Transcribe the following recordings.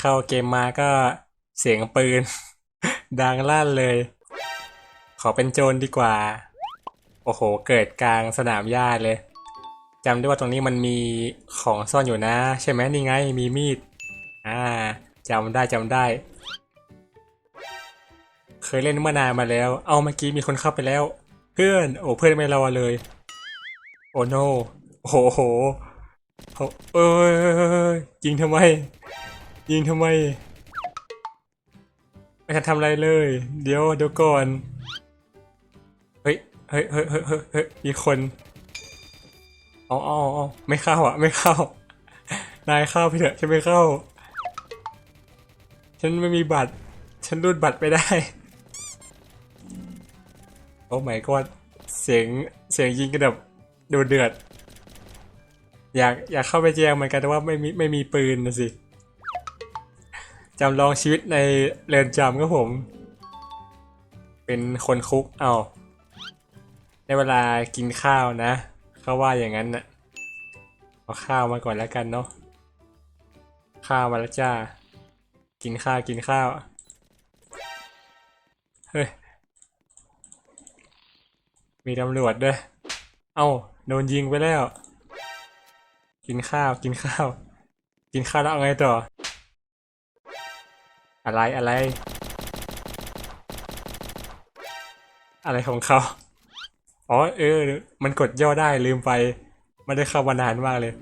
เข้าเกมมาก็เสียงปืน ดังลั่นเลย ขอเป็นโจรดีกว่า โอ้โห เกิดกลางสนามหญ้าเลยจำได้ว่าตรงนี้มันมีของซ่อนอยู่นะ ใช่ไหมนี่ไงมีมีด อ่าจำได้จำได้ เคยเล่นเมื่อนานมาแล้ว เอาเมื่อกี้มีคนเข้าไปแล้ว เพื่อนโอ้เพื่อนไม่รอเลย โอ้โนโอ้โหโหเขาเอ้ยยิงทำไม ยิงทำไม ไม่ทันทำอะไรเลย เดี๋ยวเดี๋ยวก่อน เฮ้ย เฮ้ยเฮ้ยเฮ้ยเฮ้ยมีคนอ๋ออ๋ออ๋อไม่เข้าอะ ไม่เข้า นายเข้าไปเถอะฉันไม่เข้า ฉันไม่มีบัตร ฉันรูดบัตรไม่ได้ โอ้ my god เสียงเสียงยิงกันแบบดูเดือด อยากอยากเข้าไปแจ้งเหมือนกันแต่ว่าไม่มีไม่มีปืนนะสิ จำลองชีวิตในเรือนจำครับผม เป็นคนคุกเอาในเวลากินข้าวนะ เขาว่าอย่างนั้นน่ะเอาข้าวมาก่อนแล้วกันเนาะข้าวมาแล้วจ้า กินข้าวกินข้าวเฮ้ยมีตำรวจด้วย เอ้าโดนยิงไปแล้ว กินข้าวกินข้าว กินข้าวแล้วเอาไงต่อ อะไรอะไร อะไรของเขาอ๋อเออ มันกดย่อได้ลืมไปไม่ได้เข้ามานานมากเลย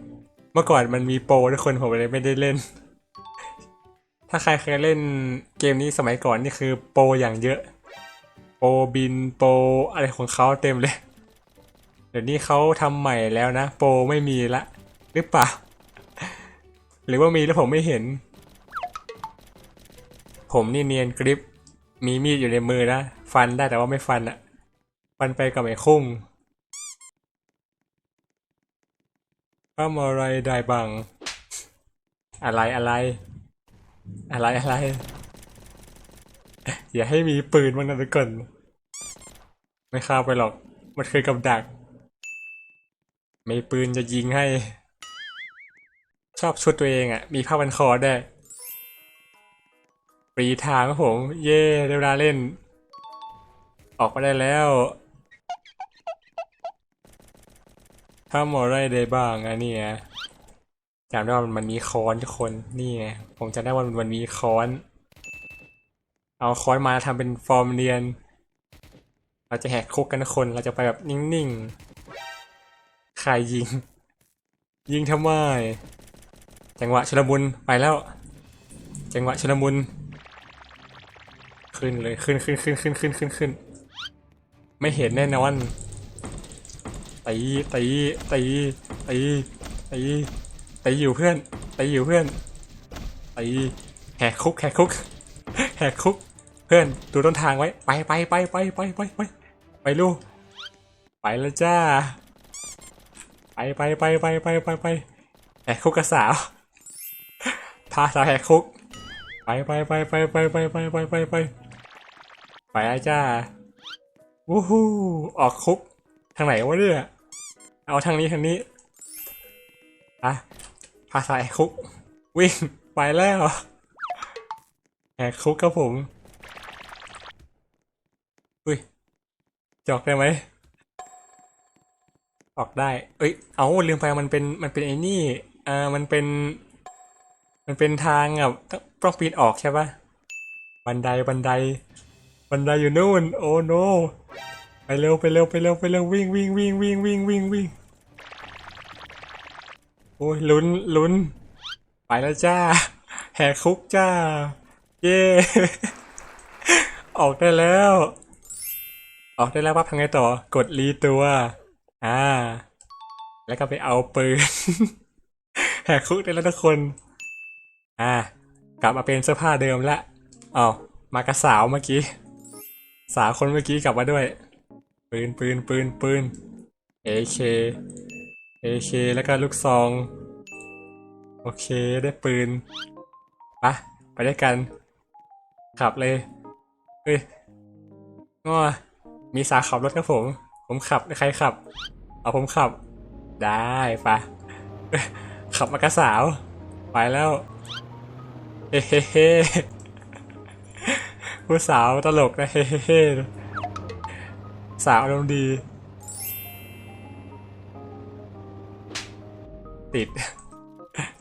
เมื่อก่อนมันมีโปรทุกคนผมเลยไม่ได้เล่น ถ้าใครเคยเล่นเกมนี้สมัยก่อนนี่คือโปรอย่างเยอะ โปรบินโปรอะไรของเขาเต็มเลย เดี๋ยวนี้เขาทำใหม่แล้วนะ โปรไม่มีละ หรือเปล่า หรือว่ามีแล้วผมไม่เห็น ผมนี่เนียนกริป มีมีดอยู่ในมือนะ ฟันได้แต่ว่าไม่ฟันอะฟันไปกับไอ้คุ้งทำอะไรได้บ้าง อะไรอะไร อะไรอะไร อย่าให้มีปืนบ้างนะทุกคนไม่เข้าไปหรอก มันคือกับดัก มีปืนจะยิงให้ ชอบชุดตัวเองอะ่ะ มีผ้าพันคอได้ รีทางครับผม เย่ได้เวลาเล่น ออกมาได้แล้วถ้าหมอไรได้บ้างอะเนี่ยจำได้ว่ามันมีค้อนทุกคนนี่ไงผมจำได้ว่ามันมีค้อน เอาค้อนมาทำเป็นฟอร์มเรียน เราจะแหกคุกกันทุกคน เราจะไปแบบนิ่งๆใครยิง ยิงทำไม จังหวะชุลมุนไปแล้ว จังหวะชุลมุน ขึ้นเลยขึ้นขึ้นขึ้นขึ้นขึ้นขึ้นขึ้นไม่เห็นแน่นอนตีตีตีตีตีตีอยู่เพื่อนตีอยู่เพื่อนตีแหกคุกแหกคุกแหกคุก เพื่อนดูต้นทางไว้ไปไปไปไปไปไปไปไปลูกไปแล้วจ้า ไปไปไปไปไปไปไปแหกคุกกับสาวพาสาวแหกคุก ไปไปไปไปไปไปไปไปไป ไปแล้วจ้าวู้ฮู้ออกคุกทางไหนวะเนี่ย เอาทางนี้ทางนี้อะพาสาวแหกคุก วิ่งไปแล้วแหกคุกครับผม อุ้ย จอกได้ไหม ออกได้ เอ้ย เอาลืมไปมันเป็นมันเป็นไอ้นี่อ่ามันเป็น มันเป็นทางอะต้องต้องปีนออกใช่ปะบันไดบันได บันไดอยู่นู่น โอ้โน ไปเร็วไปเร็วไปเร็วไปเร็ววิ่งวิ่งวิ่งวิ่งวิ่งวิ่งวิ่งโอ้ยลุ้นลุ้น ไปแล้วจ้า แหกคุกจ้า เย้ออกได้แล้ว ออกได้แล้วปั๊บทำไงต่อ กดรีตัว อ่า แล้วก็ไปเอาปืน แหกคุกได้แล้วทุกคน อ่า กลับมาเป็นเสื้อผ้าเดิมละเอามากระสาวเมื่อกี้ สาวคนเมื่อกี้กลับมาด้วย ปืนปืนปืนปืน AK AK แล้วก็ลูกซอง โอเคได้ปืนไปะไปด้วยกัน ขับเลย เฮ้ยง้อมีสาขับรถครับผม ผมขับใครขับ เอาผมขับ ได้ปะขับมากระสาว ไปแล้ว เฮ้เฮ้ ผู้สาวตลกนะเฮ้เฮ้เฮ้สาวอารมณ์ดี ติด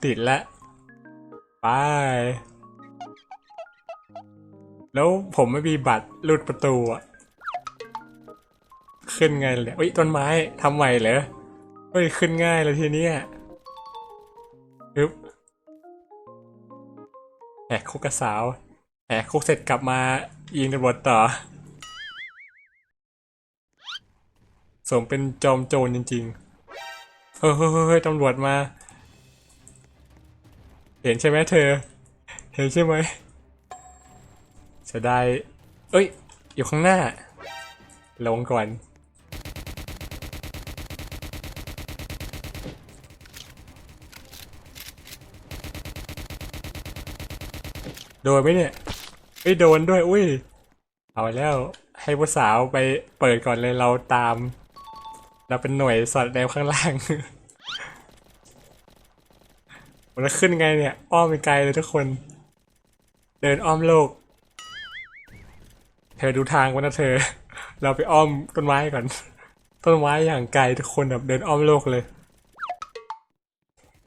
ติดแล้วไป แล้วผมไม่มีบัตรหลุดประตูอะ ขึ้นไงเลยเอ้ยต้นไม้ทำใหม่เหรอเฮ้ยขึ้นง่ายเลยทีเนี้ยฮึบแหกคุกกระสาว แหกคุกเสร็จกลับมายิงตำรวจต่อ สมเป็นจอมโจรจริงๆ เฮ้ยเฮ้ยเฮ้ยตำรวจมา เห็นใช่ไหมเธอ เห็นใช่ไหมเสียดายเอ้ย อยู่ข้างหน้า ลงก่อน โดนไหมเนี่ย ไม่โดนด้วย อุ้ย เอาแล้ว ให้ผู้สาวไปเปิดก่อนเลยเราตาม เราเป็นหน่วยสอดแนวข้างล่าง มันขึ้นไงเนี่ย อ้อมไปไกลเลยทุกคน เดินอ้อมโลก เธอดูทางไว้นะเธอ เราไปอ้อมต้นไม้ก่อน ต้นไม้อย่างไกลทุกคนแบบเดินอ้อมโลกเลย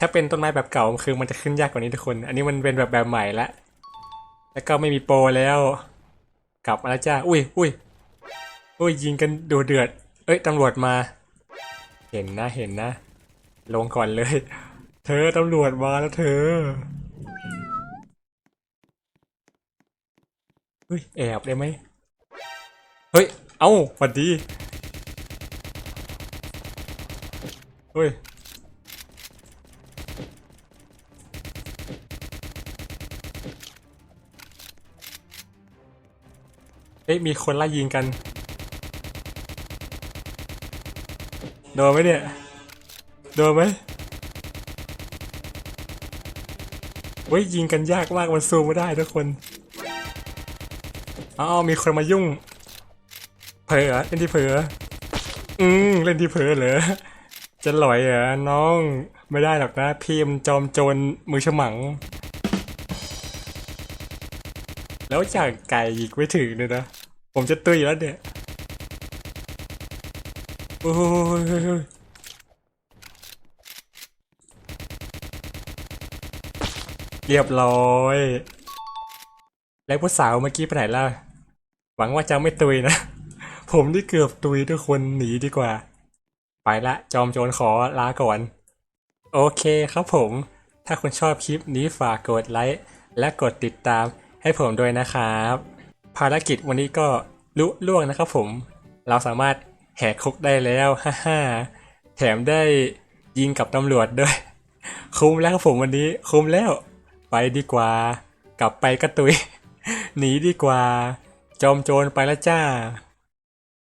ถ้าเป็นต้นไม้แบบเก่าคือมันจะขึ้นยากกว่านี้ทุกคน อันนี้มันเป็นแบบแบบใหม่ละ แล้วก็ไม่มีโปรแล้ว กลับมาแล้วจ้า อุ้ยอุ้ยอุ้ยยิงกันดูเดือด เอ้ยตำรวจมา เห็นนะเห็นนะ ลงก่อนเลย เธอตำรวจมาแล้วเธอเฮ้ยแอบได้ไหมเฮ้ย เอ้าสวัสดีเฮ้ย ฮ้ยมีคนไล่ยิงกัน โดนไหมเนี่ย โดนไหมเฮ้ยยิงกันยากมากมันซูมไม่ได้ทุกคนอ้าวมีคนมายุ่ง เผลอเล่นที่เผลออืมเล่นที่เผลอเหรอจะหลอยเหรอน้องไม่ได้หรอกนะพีมจอมโจรมือฉมัง แล้วจากไก่ยิงไม่ถึงเลยนะ ผมจะตุยแล้วเนี่ยโอ้ยเรียบร้อย แล้วผู้สาวเมื่อกี้ไปไหนล่ะ หวังว่าจะไม่ตุยนะ ผมที่เกือบตุยทุกคนหนีดีกว่า ไปละจอมโจรขอลาก่อน โอเคครับผม ถ้าคุณชอบคลิปนี้ฝากกดไลค์และกดติดตามให้ผมด้วยนะครับ ภารกิจวันนี้ก็ลุล่วงนะครับผม เราสามารถแหกคุกได้แล้วฮ่าฮ่าแถมได้ยิงกับตำรวจด้วย คุ้มแล้วครับผมวันนี้ คุ้มแล้ว ไปดีกว่า กลับไปกระตุย หนีดีกว่า จอมโจรไปละจ้า